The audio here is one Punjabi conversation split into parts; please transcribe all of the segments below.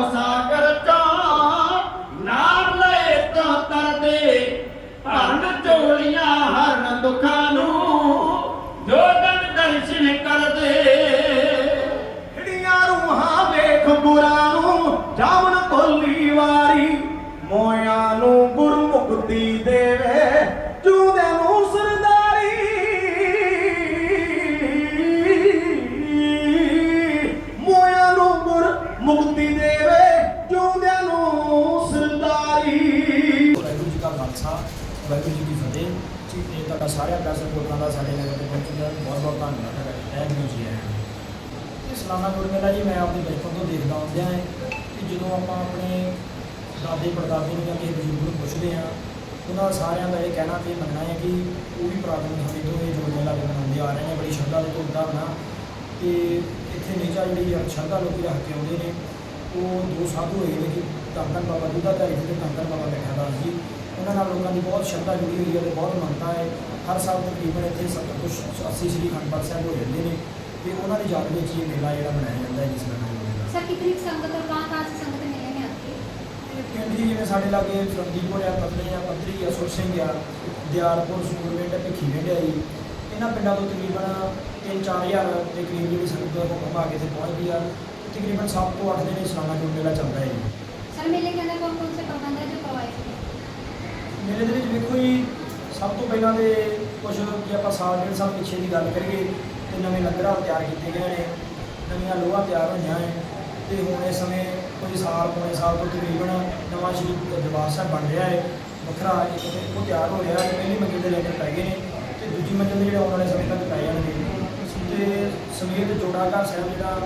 ਸਾਗਰ ਚੋਂ ਨਾਮ ਲਏ ਤੋਂ ਤਰਦੇ ਭਰਨ ਝੋਲੀਆਂ ਹਰਨ ਦੁਖਾਂ ਨੂੰ ਜੋਗਨ ਦਰਸ਼ਨ ਕਰਦੇ। ਜਿਹੜੀਆਂ ਰੂਹਾਂ ਵੇਖ ਗੁਰਾਂ ਨੂੰ ਜਾਵਣ ਕੋਲੀ ਵਾਰੀ, ਮੋਇਆਂ ਨੂੰ ਗੁਰਮੁਖਤੀ ਦੇਵੇ। ਖਾਲਸਾ, ਵਾਹਿਗੁਰੂ ਜੀ ਕੀ ਫਤਿਹ। ਜੀ, ਇਹ ਤੁਹਾਡਾ ਸਾਰਿਆਂ ਦਾ ਸਰੋਤਾਂ ਦਾ ਸਾਡੇ ਨਗਰ ਤੇ ਪਹੁੰਚਣ ਦਾ ਬਹੁਤ ਬਹੁਤ ਧੰਨਵਾਦ ਹੈ ਥੈਂਕ ਯੂ ਜੀ ਇਹ ਸਲਾਨਾ ਗੁਰਮੇਲਾ ਜੀ, ਮੈਂ ਆਪਣੇ ਬਚਪਨ ਤੋਂ ਦੇਖਦਾ ਆਉਂਦਿਆਂ ਹੈ ਕਿ ਜਦੋਂ ਆਪਾਂ ਆਪਣੇ ਦਾਦੇ ਪੜਦਾਦੇ ਨੂੰ ਜਾਂ ਕਿਸੇ ਬਜ਼ੁਰਗ ਨੂੰ ਪੁੱਛਦੇ ਹਾਂ ਉਹਨਾਂ ਸਾਰਿਆਂ ਦਾ ਇਹ ਕਹਿਣਾ ਤੇ ਮੰਨਣਾ ਹੈ ਕਿ ਉਹ ਵੀ ਪੁਰਾਤਨ ਸਮੇਂ ਤੋਂ ਇਹ ਜੋੜ ਮੇਲਾ ਵੀ ਮਨਾਉਂਦੇ ਆ ਰਹੇ ਨੇ, ਬੜੀ ਸ਼ਰਧਾ ਦੇ ਧੂਮਧਾਮ ਨਾਲ। ਤੇ ਇੱਥੇ ਨੇਚਾ ਜਿਹੜੀ ਸ਼ਰਧਾ ਲੋਕੀ ਰੱਖ ਕੇ ਆਉਂਦੇ ਨੇ। ਉਹ ਦੋ ਸਾਧੂ ਹੋਏ ਨੇ ਕਿ ਧੰਨ ਬਾਬਾ ਦੁੱਧਾਧਾਰੀ ਜੀ ਤੇ ਧੰਨ ਬਾਬਾ ਬੈਠਾ ਦਾਸ ਜੀ। ਉਹਨਾਂ ਨਾਲ ਲੋਕਾਂ ਦੀ ਬਹੁਤ ਸ਼ਰਧਾ ਜੁੜੀ ਹੋਈ ਹੈ ਤੇ ਬਹੁਤ ਮੰਨਤਾ ਹੈ। ਹਰ ਸਾਲ ਤਕਰੀਬਨ ਇੱਥੇ ਸਭ ਕੁਝ 80 ਸ੍ਰੀ ਅਨੰਦਪੁਰ ਸਾਹਿਬ ਹੋ ਜਾਂਦੇ ਨੇ ਤੇ ਉਹਨਾਂ ਦੀ ਯਾਦ ਵਿੱਚ ਇਹ ਮੇਲਾ ਜਿਹੜਾ ਮਨਾਇਆ ਜਾਂਦਾ ਹੈ ਜਿਸ ਦਾ ਨਾਮ ਹੈ ਸੰਗਤ ਔਰ ਕਹਾਂ ਕਹਾਂ ਸੰਗਤ ਮੇਲੇ ਨੇ ਆਤੀ ਹੈ ਜੀ ਜਿਵੇਂ ਸਾਡੇ ਲਾਗੇ ਫਰੰਦੀਪੁਰ ਆ ਪਤਲੇ ਆ ਪਤਰੀ ਆ ਸੁਰਸਿੰਘ ਆ ਦਿਆਲਪੁਰ ਸੂਰਮੇਟ ਭਿੱਖੀਵਿੰਡ ਆ ਜੀ। ਇਹਨਾਂ ਪਿੰਡਾਂ ਤੋਂ ਤਕਰੀਬਨ 3-4000 ਦੇ ਕਰੀਬ ਜਿਹੜੀ ਸੰਗਤ ਦਾ ਹੁਕਮ ਆ ਕੇ ਇੱਥੇ ਪਹੁੰਚਦੀ ਆ। ਤਕਰੀਬਨ ਸਭ ਤੋਂ ਅੱਠ ਦਿਨ ਇਹ ਸਾਲਾਨਾ ਜੋ ਮੇਲਾ ਚੱਲਦਾ ਹੈ ਜੀ। ਸਰ ਮੇਲੇ ਦੇ ਅੰਦਰ ਕੌਣ ਕੌਣ ਸੇ ਪ੍ਰਬੰਧ ਹੈ ਮੇਲੇ ਦੇ ਵਿੱਚ ਵੇਖੋ ਜੀ, ਸਭ ਤੋਂ ਪਹਿਲਾਂ ਤੇ ਕੁਝ ਜੇ ਆਪਾਂ ਸਾਲ ਡੇਢ ਸਾਲ ਪਿੱਛੇ ਦੀ ਗੱਲ ਕਰੀਏ, ਤੇ ਨਵੇਂ ਲੰਗਰਾਂ ਤਿਆਰ ਕੀਤੇ ਗਏ ਨੇ, ਨਵੀਆਂ ਲੋਹਾ ਤਿਆਰ ਹੋਈਆਂ ਹੈ ਤੇ ਹੁਣ ਇਸ ਸਮੇਂ ਕੁਝ ਸਾਲ, ਪੌਣੇ ਸਾਲ ਤੋਂ ਤਕਰੀਬਨ ਨਵਾਂ ਸ਼੍ਰੀ ਦਰਬਾਰ ਸਾਹਿਬ ਬਣ ਰਿਹਾ ਹੈ, ਵੱਖਰਾ ਇੱਕ ਤੇ ਉਹ ਤਿਆਰ ਹੋ ਰਿਹਾ ਹੈ ਪਹਿਲੀ ਮੰਜ਼ਿਲ ਦੇ ਲੈਂਟਰ ਪੈ ਗਏ ਨੇ, ਤੇ ਦੂਜੀ ਮੰਜ਼ਿਲ ਦੇ ਜਿਹੜੇ ਆਉਣ ਵਾਲੇ ਸਮੇਂ ਤੱਕ ਪੈ ਜਾਣਗੇ। ਤੇ ਸਮੇਤ ਜੋੜਾਘਰ ਸਾਹਿਬ ਜਿਹੜਾ,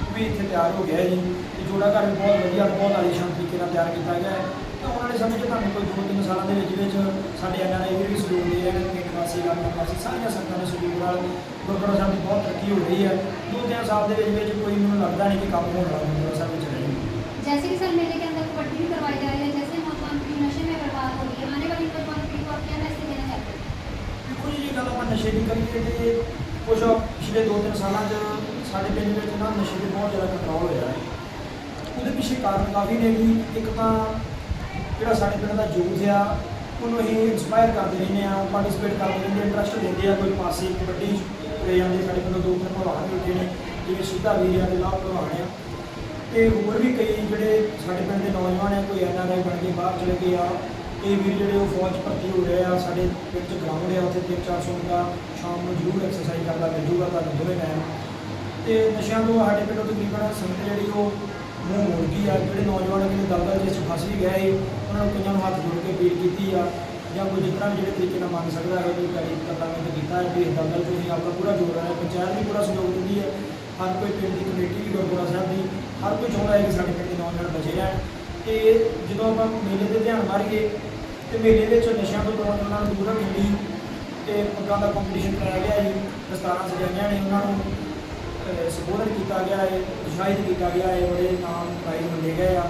ਉਹ ਵੀ ਇੱਥੇ ਤਿਆਰ ਹੋ ਗਿਆ ਜੀ। ਤੇ ਜੋੜਾਘਰ ਵੀ ਬਹੁਤ ਵਧੀਆ ਬਹੁਤ ਆਲੀਸ਼ਾਨ ਤਰੀਕੇ ਨਾਲ ਤਿਆਰ ਕੀਤਾ ਗਿਆ ਹੈ ਤੇ ਆਉਣ ਵਾਲੇ ਸਮੇਂ 'ਚ ਤੁਹਾਨੂੰ ਕੋਈ ਦੋ ਤਿੰਨ ਸਾਲਾਂ ਦੇ ਵਿੱਚ ਵਿੱਚ ਸਾਡੇ ਐਨਆਰਆਈ ਵੀ ਸਹਿਯੋਗ ਦੇ ਰਹੇ ਨੇ ਪਿੰਡ ਵਾਸੀ ਇਲਾਕਾ ਵਾਸੀ ਸਾਰੀਆਂ ਸੰਗਤਾਂ ਦੇ ਸਹਿਯੋਗ ਨਾਲ ਗੁਰਦੁਆਰਾ ਸਾਹਿਬ ਦੀ ਬਹੁਤ ਤਰੱਕੀ ਹੋ ਰਹੀ ਹੈ ਦੋ ਤਿੰਨ ਸਾਲ ਦੇ ਵਿੱਚ ਵਿੱਚ ਕੋਈ ਮੈਨੂੰ ਲੱਗਦਾ ਨਹੀਂ ਕਿ ਕੰਮ ਹੋਣ ਵਾਲਾ ਗੁਰਦੁਆਰਾ ਸਾਹਿਬ ਵਿੱਚ ਰਹੇਗਾ जैसे कि सर मेले के अंदर कबड्डी भी करवाई जा रही है जैसे नौजवान पीढ़ी नशे में बर्बाद हो रही है आने वाली नौजवान पीढ़ी को आप क्या मैसेज देना चाहते हैं ਦੇਖੋ ਜੀ ਜੇ ਗੱਲ ਆਪਾਂ ਨਸ਼ੇ ਦੀ ਕਰੀਏ ਤੇ ਕੁਝ ਪਿਛਲੇ ਦੋ ਤਿੰਨ ਸਾਲਾਂ 'ਚ ਸਾਡੇ ਪਿੰਡ ਵਿੱਚ ਨਾ ਨਸ਼ੇ ਤੇ ਬਹੁਤ ਜ਼ਿਆਦਾ ਕੰਟਰੋਲ ਹੋਇਆ ਹੈ ਉਹਦੇ ਪਿੱਛੇ ਕਾਰਨ ਕਾਫੀ ਨੇ ਜੀ। ਇੱਕ ਤਾਂ ਜਿਹੜਾ ਸਾਡੇ ਪਿੰਡ ਦਾ ਯੂਥ ਆ, ਉਹਨੂੰ ਅਸੀਂ ਇਨਸਪਾਇਰ ਕਰਦੇ ਰਹਿੰਦੇ ਆ ਪਾਰਟਿਸਿਪੇਟ ਕਰਦੇ ਰਹਿੰਦੇ ਆ ਇੰਟਰਸਟ ਦਿੰਦੇ ਆ ਕੋਈ ਪਾਸੇ ਕਬੱਡੀ 'ਚ ਜਾਂਦੇ ਸਾਡੇ ਪਿੰਡੋਂ ਦੋ ਤਿੰਨ ਭਲਵਾਨ ਵੀ ਉੱਠੇ ਨੇ, ਜਿਵੇਂ ਸਿੱਧਾ ਵੀਰ ਆ ਤੇ ਲਾਭ ਭਲਵਾਨ ਆ। ਤੇ ਹੋਰ ਵੀ ਕਈ ਜਿਹੜੇ ਸਾਡੇ ਪਿੰਡ ਦੇ ਨੌਜਵਾਨ ਆ, ਕੋਈ ਐਨਆਰਆਈ ਬਣ ਕੇ ਬਾਹਰ ਚਲੇ ਗਏ ਆ, ਕਈ ਵੀਰ ਜਿਹੜੇ ਉਹ ਫੌਜ 'ਚ ਭਰਤੀ ਹੋ ਰਹੇ ਆ, ਸਾਡੇ ਪਿੰਡ 'ਚ ਗਰਾਊਂਡ ਆ, ਉੱਥੇ 3-400 ਮੁੰਡਾ ਸ਼ਾਮ ਨੂੰ ਜ਼ਰੂਰ ਐਕਸਰਸਾਈਜ਼ ਕਰਦਾ ਮਿਲ ਜੂਗਾ ਤੁਹਾਨੂੰ ਦੋਵੇਂ ਟਾਈਮ ਤੇ ਨਸ਼ਿਆਂ ਤੋਂ ਸਾਡੇ ਪਿੰਡੋਂ ਤਕਰੀਬਨ ਸੰਗਤ ਜਿਹੜੀ ਉਹ ਮੂੰਹ ਮੋੜ ਗਈ ਆ, ਜਿਹੜੇ ਨੌਜਵਾਨ ਕਿਤੇ ਦਲਦਲ ਵਿੱਚ ਫਸ ਵੀ ਗਏ ਸੀ, ਉਹਨਾਂ ਨੂੰ ਕਈਆਂ ਨੂੰ ਹੱਥ ਜੋੜ ਕੇ ਅਪੀਲ ਕੀਤੀ ਆ, ਜਾਂ ਕੋਈ ਜਿਸ ਤਰ੍ਹਾਂ ਵੀ ਜਿਹੜੇ ਤਰੀਕੇ ਨਾਲ ਮੰਨ ਸਕਦਾ ਹੈ, ਕੋਈ ਕਰੀ ਕਰਦਾ ਮੈਂ ਕੀਤਾ ਹੈ, ਵੀ ਇਸ ਦਲਦਲ 'ਚ ਅਸੀਂ ਆਪਣਾ ਪੂਰਾ ਜੋਰ ਰਿਹਾ ਪੰਚਾਇਤ ਵੀ ਪੂਰਾ ਸਹਿਯੋਗ ਦਿੰਦੀ ਹੈ, ਹਰ ਕੋਈ ਪਿੰਡ ਦੀ ਕਮੇਟੀ ਵੀ ਗੁਰਦੁਆਰਾ ਸਾਹਿਬ ਦੀ, ਹਰ ਕੋਈ ਚਾਹੁੰਦਾ ਹੈ ਕਿ ਸਾਡੇ ਪਿੰਡ ਦੇ ਨੌਜਵਾਨ ਬਚੇ ਰਹਿਣ। ਤੇ ਜਦੋਂ ਆਪਾਂ ਮੇਲੇ ਤੇ ਧਿਆਨ ਮਾਰੀਏ, ਤੇ ਮੇਲੇ ਵਿੱਚ ਨਸ਼ਿਆਂ ਤੋਂ ਨੌਜਵਾਨਾਂ ਨੂੰ ਦੂਰ ਰੱਖਣ ਲਈ ਤੇ ਪੱਗਾਂ ਦਾ ਕੰਪੀਟੀਸ਼ਨ ਕਰਾਇਆ ਗਿਆ ਜੀ ਦਸਤਾਰਾਂ ਸਜਾਈਆਂ ਨੇ ਉਹਨਾਂ ਨੂੰ ਅਹ, ਸੰਬੋਧਨ ਕੀਤਾ ਗਿਆ ਹੈ ਉਤਸ਼ਾਹਿਤ ਕੀਤਾ ਗਿਆ ਹੈ ਬੜੇ ਨਾਮ ਪ੍ਰਾਈਜ਼ ਮਿਲੇ ਗਏ ਆ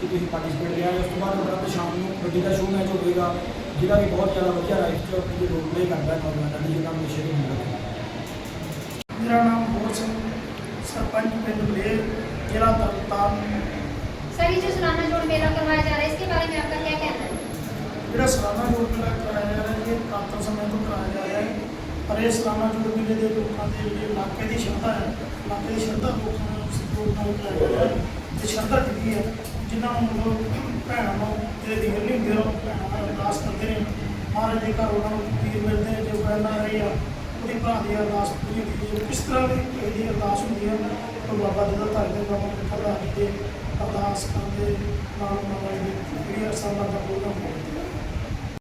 ਕਿ ਤੁਸੀਂ ਪਾਰਟਿਸਿਪੇਟ ਲਿਆ ਹੈ। ਉਸ ਤੋਂ ਬਾਅਦ ਉਪਰੰਤ ਸ਼ਾਮ ਨੂੰ ਕਬੱਡੀ ਦਾ ਸ਼ੋਅ ਮੈਚ ਹੋਵੇਗਾ ਜਿਹਦਾ ਵੀ ਬਹੁਤ ਜ਼ਿਆਦਾ ਵਧੀਆ ਰਾਈਟ 'ਚ ਆਪਣੀ ਰੋਲ ਪਲੇ ਕਰਦਾ ਹੈ ਨੌਜਵਾਨਾਂ ਦੀ ਜਿਹਨਾਂ ਨੂੰ ਨਸ਼ੇ ਤੋਂ ਦੂਰ ਰੱਖਣਾ ਮੇਰਾ ਨਾਮ ਹੋਰ ਸਿੰਘ ਸਰਪੰਚ ਪਿੰਡ ਬਲੇਰ ਜ਼ਿਲ੍ਹਾ ਤਰਨਤਾਰਨ सर ये जो सालाना जोड़ मेला करवाया जा रहा है इसके बारे में आपका क्या कहना है ਜਿਹੜਾ ਸਾਲਾਨਾ ਜੋੜ ਮੇਲਾ ਕਰਾਇਆ ਜਾ ਰਿਹਾ ਹੈ ਇਹ ਪ੍ਰਾਤਨ ਸਮੇਂ ਤੋਂ ਕਰਾਇਆ ਜਾ ਰਿਹਾ ਹੈ ਪਰ ਇਹ ਸਾਲਾਨਾ ਜੋੜ ਮੇਲੇ ਦੇ ਲੋਕਾਂ ਦੇ ਜਿਹੜੇ ਇਲਾਕੇ ਦੀ ਸ਼ਰਧਾ ਹੈ, ਇਲਾਕੇ ਦੀ ਸ਼ਰਧਾ ਲੋਕਾਂ ਨੂੰ ਸਪੋਰਟ ਨਾਲ ਕਰਾਇਆ ਜਾ ਹੈ ਤੇ ਸ਼ਰਧਾ ਟਿਕੀ ਹੈ? ਜਿਨ੍ਹਾਂ ਨੂੰ ਲੋਕ ਭੈਣਾਂ ਨੂੰ ਜਿਹੜੇ ਵੀਰ ਨਹੀਂ ਹੁੰਦੇ, ਉਹ ਭੈਣਾਂ ਨਾਲ ਅਰਦਾਸ ਕਰਦੇ ਨੇ। ਮਹਾਰਾਜ ਦੇ ਘਰ ਉਹਨਾਂ ਨੂੰ ਵੀਰ ਮਿਲਦੇ ਨੇ, ਜੋ ਪੈਣਾ ਰਹੀ ਆ, ਉਹਦੀ ਭਰਾ ਦੀ ਅਰਦਾਸ ਪੂਰੀ ਹੁੰਦੀ ਹੈ। ਕਿਸ ਤਰ੍ਹਾਂ ਦੀ ਇਹਦੀ ਅਰਦਾਸ ਹੁੰਦੀ ਹੈ, ਉਹ ਬਾਬਾ ਜੀ ਦਾ ਧਰ ਦੇ ਬਾਬਾ ਦੇ ਘਰ ਅਰਦਾਸ ਕਰਦੇ ਨਾਲ ਨਾਲ ਜਿਹੜੀ ਅਰਸਾਂ ਦਾ ਪ੍ਰੋਗਰਾਮ ਹੁੰਦਾ